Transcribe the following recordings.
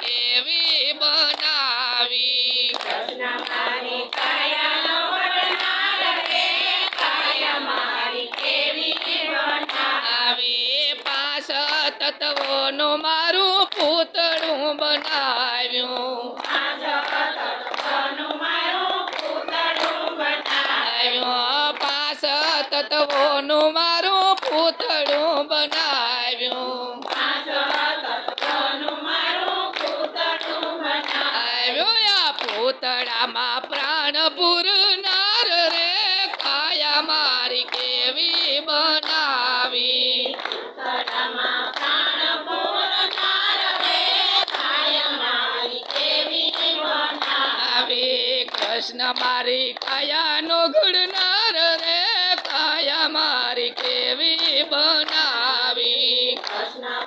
કેવી બનાવી. કૃષ્ણ મારી કાયાનો વડનાર રે કાયા મારી કેવી બનાવી આવી પાસ તત્વોનું મારું પૂતળું બનાવ્યું. તત્વનું મારું પૂતળું બનાવ્યું આવ્યો પાસ તત્વોનું મારું પૂતળું બનાવ્યું તત્વનું મારું પૂતળું બનાવ્યું આવ્યો આ પૂતળામાં પ્રાણ પૂરનાર રે કાયા મારી કેવી બનાવી? કૃષ્ણ મારી કાયા નો કેવી બનાવી? આવી કૃષ્ણ મારી કાયાનો ઘડનાર રે કાયા મારી કેવી બનાવી? કૃષ્ણ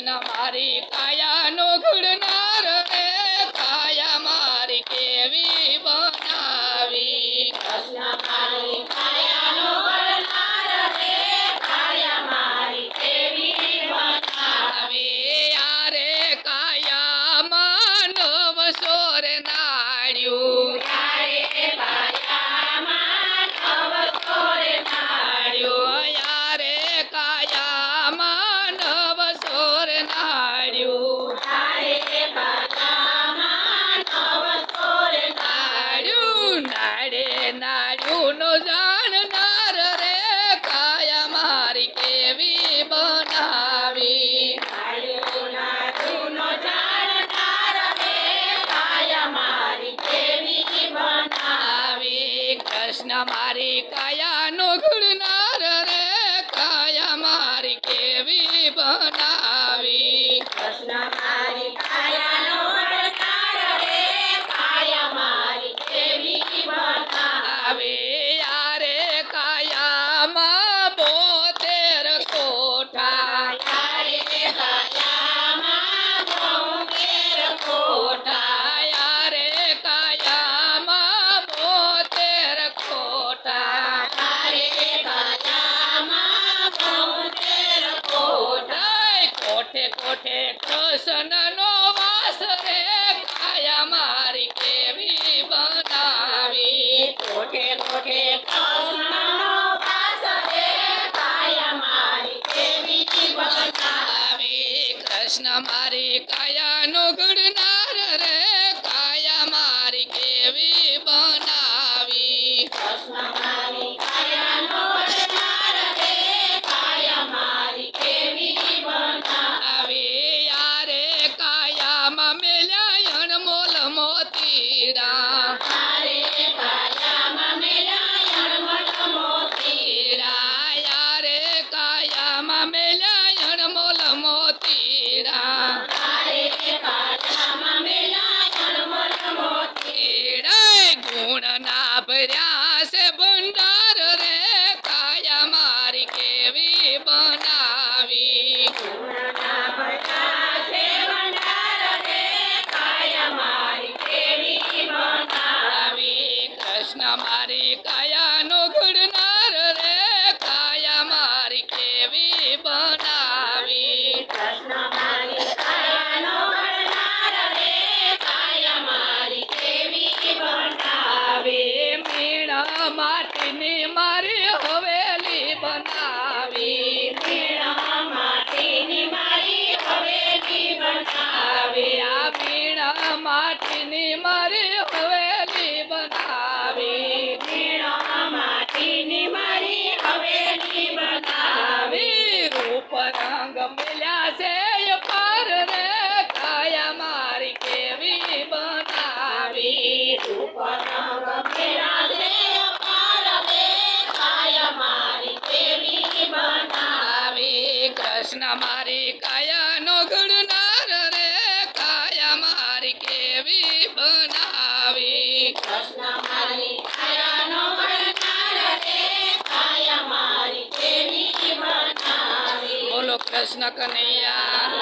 કૃષ્ણ મારી કાયાનો ઘડનાર રે કાયા મારી કેવી બનાવી? આવી યારે કાયા માનવ સોર નાડ્યું. નાડ્યું કૃષ્ણ મારી કાયાનો કોઠે કોઠે કૃષ્ણનો વાસ રે કાયા નો કૃષ્ણ મારી ઘડનાર રે Ram Hari કૃષ્ણ મારી કાયા નો ગણનાર રે કાયા મારી કેવી બનાવી? કૃષ્ણ મારી રે કાયા મારી કેવી બનાવી? બોલો કૃષ્ણ કનૈયા